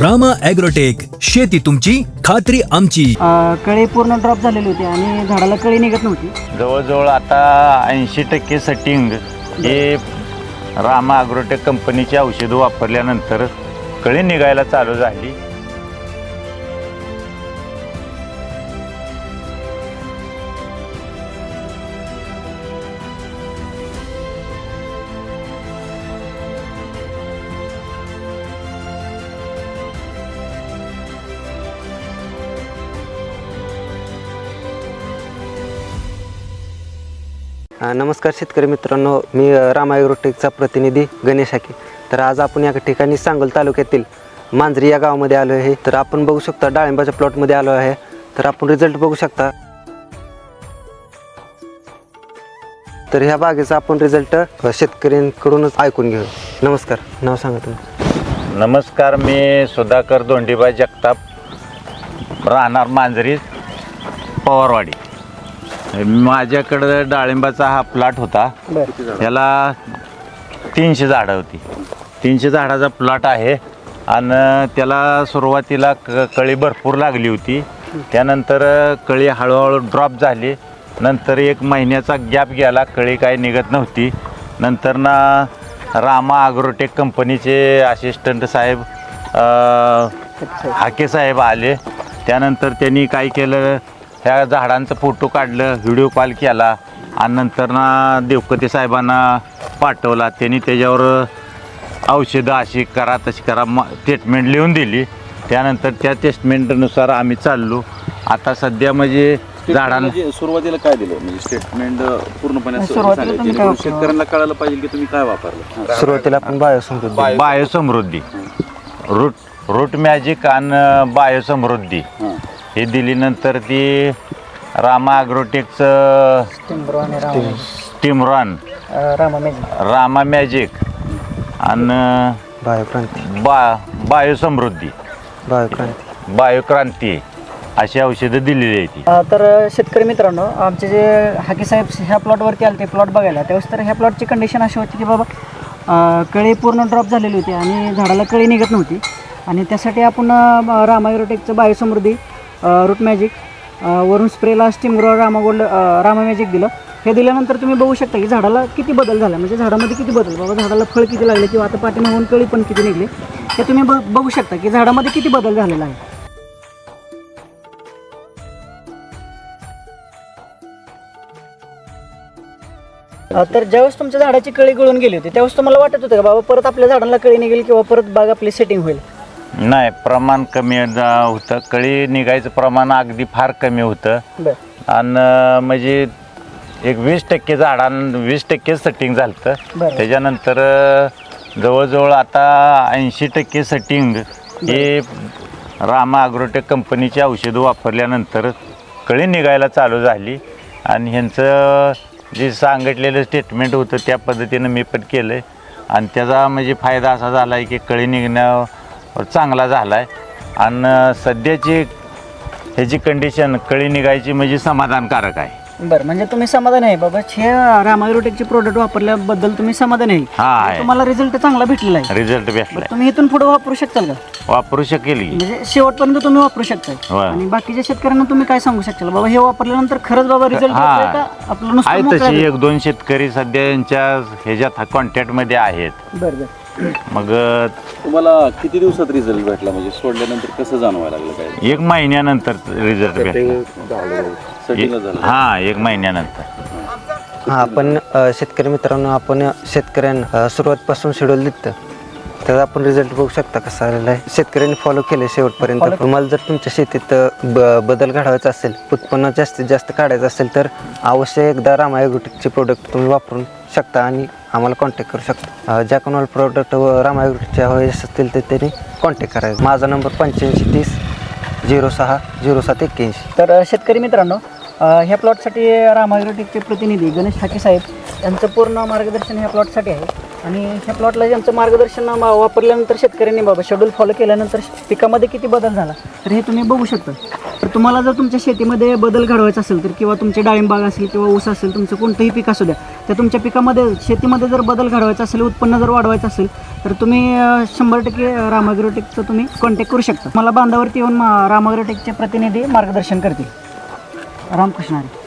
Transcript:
Rama agrotech शेती तुमची खात्री आमची. अ, कळी पूर्ण ड्रॉप झालेली होती आणि झाडाला कळी निघत नव्हती. जवळजवळ आता ऐंशी टक्के सेटिंग हे रामा अग्रोटेक कंपनीची औषधं वापरल्यानंतर कळी निघायला चालू झाली. नमस्कार शेतकरी मित्रांनो मी रामायग्रोटेकचा प्रतिनिधी गणेश हाके. तर आज आपण या ठिकाणी सांगोल तालुक्यातील मांजरी या गावामध्ये आलो आहे. तर आपण बघू शकता डाळिंबाच्या प्लॉटमध्ये आलो आहे. तर आपण रिझल्ट बघू शकता. तर ह्या बागेचा आपण रिझल्ट शेतकऱ्यांकडूनच ऐकून घेऊ. नमस्कार नाव सांगा तुम्ही नमस्कार मी सुधाकर दोंडीबाई जगताप राहणार मांजरी पवारवाडी. माझ्याकडं डाळिंबाचा हा प्लॉट होता. याला तीनशे झाडं होती. तीनशे झाडाचा प्लॉट आहे. आणि त्याला सुरुवातीला क कळी भरपूर लागली होती. त्यानंतर कळी हळूहळू ड्रॉप झाली. नंतर एक महिन्याचा गॅप गेला. कळी काय निघत नव्हती. नंतर ना रामा अग्रोटेक कंपनीचे असिस्टंट साहेब हाके साहेब आले. त्यानंतर त्यांनी काय केलं? ह्या झाडांचं फोटो काढलं व्हिडिओ कॉल केला आणि नंतर ना देवकते साहेबांना पाठवला. त्यांनी त्याच्यावर औषधं अशी करा तशी करा म ट्रीटमेंट लिहून दिली. त्यानंतर त्या टेस्टमेंटनुसार आम्ही चाललो. आता सध्या म्हणजे झाडांना म्हणजे सुरुवातीला काय दिलं? म्हणजे स्टेटमेंट पूर्णपणे असं सुरुवातीला सांगा, तुम्ही जेणेकरून काय शेतकऱ्यांना कळायला पाहिजे की तुम्ही काय वापरलं? सुरुवातीला आपण Biosamruddhi. Biosamruddhi. Root root magic आणि बायोसमृद्धी. हां. हे दिलीनंतर ती रामा अग्रोटेकचं टिंब्रो आणि रामा. स्टीमरॉन अ, रामा मॅजिक. रामा मॅजिक. आणि बायोक्रांती. बा बायोसमृद्धी. बायोक्रांती. बायोक्रांती. अशी औषधं दिलेली आहे ती. अ, तर शेतकरी मित्रांनो आमचे जे हाके साहेब ह्या प्लॉटवरती आले ते प्लॉट बघायला त्यावेळेस तर ह्या प्लॉटची कंडिशन अशी होती की बाबा अ, कळी पूर्ण ड्रॉप झालेली होती आणि झाडाला कळी निघत नव्हती. आणि त्यासाठी आपण रामायरोटेकचं बायोसमृद्धी रूट मॅजिक वरून स्प्रेला स्टिमग्रो रामा गोल्ड रामा मॅजिक दिलं. हे दिल्यानंतर तुम्ही बघू शकता की झाडाला किती बदल झाला. म्हणजे झाडामध्ये किती बदल? बाबा झाडाला फळ किती लागले किंवा आता पाठीमागून कळी पण किती निघली? हे तुम्ही ब बघू शकता की झाडामध्ये किती बदल झालेला आहे. तर ज्यावेळेस तुमच्या झाडाची कळी गळून गेली होती त्यावेळेस तुम्हाला वाटत होतं का बाबा परत आपल्या झाडांना कळी निघेल किंवा परत बाग आपली सेटिंग होईल? नाही प्रमाण कमी जा- होतं. कळी निघायचं प्रमाण अगदी फार कमी होतं. बरं. आणि म्हणजे एक वीस टक्के झाडां वीस टक्के सेटिंग झालं बरं. त्याच्यानंतर अं, जवळजवळ आता ऐंशी टक्के सेटिंग हे रामा अग्रोटेक कंपनीची औषधं वापरल्यानंतर कळी निघायला चालू झाली. आणि ह्यांचं जे सांगितलेलं स्टेटमेंट होतं त्या पद्धतीनं मी पण केलं आहे आणि त्याचा म्हणजे फायदा असा झाला आहे की कळी निघण्यावर चांगला झाला आहे आणि सध्याची ह्याची कंडिशन कळी निघायची म्हणजे समाधानकारक आहे. बरं म्हणजे तुम्ही समाधान आहे. बाबा हे रामायरोटेकचे प्रोडक्ट वापरल्याबद्दल तुम्ही समाधान आहे. हा आहे. तुम्हाला रिझल्ट चांगला भेटलेला आहे. रिझल्ट बरं, भेटलाय. तुम्ही इथून पुढे वापरू शकताल का? वापरू शकेल. की म्हणजे शेवटपर्यंत तुम्ही वापरू शकता होय. आणि बाकीच्या शेतकऱ्यांना तुम्ही काय सांगू शकताल? बाबा हे वापरल्यानंतर खरंच बाबा रिझल्ट हा. का? आपलं नुसतं आहे मोकळं तशी आहे? एक दोन शेतकरी सध्या यांच्या ह्याच्यात कॉन्टॅक्टमध्ये आहेत. बरं बरं. मग तुम्हाला किती दिवसात रिझल्ट भेटला? म्हणजे सोडल्यानंतर कसं जाणवायला लागलं काय? एक महिन्यानंतर रिझल्ट भेटला. सेटिंग झालं. हा एक महिन्यानंतर. हा आपण अ, शेतकरी मित्रांनो आपण शेतकऱ्यांना अ, सुरुवातपासून शेड्यूल दिलं. त्याचा आपण रिझल्ट बघू शकता कसा आलेला आहे. शेतकऱ्यांनी फॉलो केले शेवटपर्यंत. तुम्हाला जर तुमच्या शेतीत अ, ब बदल घडवायचा असेल उत्पन्न जास्तीत जास्त काढायचं असेल तर अवश्य एकदा रामायोगुटिकचे प्रोडक्ट तुम्ही वापरून शकता आणि आम्हाला कॉन्टॅक्ट करू शकता. ज्या कोणाला प्रोडक्ट व रामायोगुटिकचे वयस असतील तर त्यांनी कॉन्टॅक्ट करायचं माझा नंबर पंच्याऐंशी तीस झिरो सहा झिरो सात एक्क्याऐंशी. तर शेतकरी मित्रांनो ह्या प्लॉटसाठी रामायरोटेकचे प्रतिनिधी गणेश ठाके साहेब यांचं पूर्ण मार्गदर्शन ह्या प्लॉटसाठी आहे. आणि ह्या प्लॉटला ज्यांचं मार्गदर्शन मा- वापरल्यानंतर शेतकऱ्यांनी बाबा शेड्यूल फॉलो केल्यानंतर पिकामध्ये किती बदल झाला तर हे तुम्ही बघू शकता. तर तुम्हाला जर तुमच्या शेतीमध्ये बदल घडवायचा असेल तर किंवा तुमचे डाळिंबाग असेल किंवा ऊस असेल तुमचं कोणतंही पीक असू द्या तर तुमच्या पिकामध्ये शेतीमध्ये जर बदल घडवायचा असेल उत्पन्न जर वाढवायचं असेल तर तुम्ही अं, शंभर टक्के रामाग्रोटेकचं तुम्ही कॉन्टॅक्ट करू शकता. मला बांधावरती येऊन मा- रामाग्रोटेकचे प्रतिनिधी मार्गदर्शन करतील. रामकृष्ण हरी.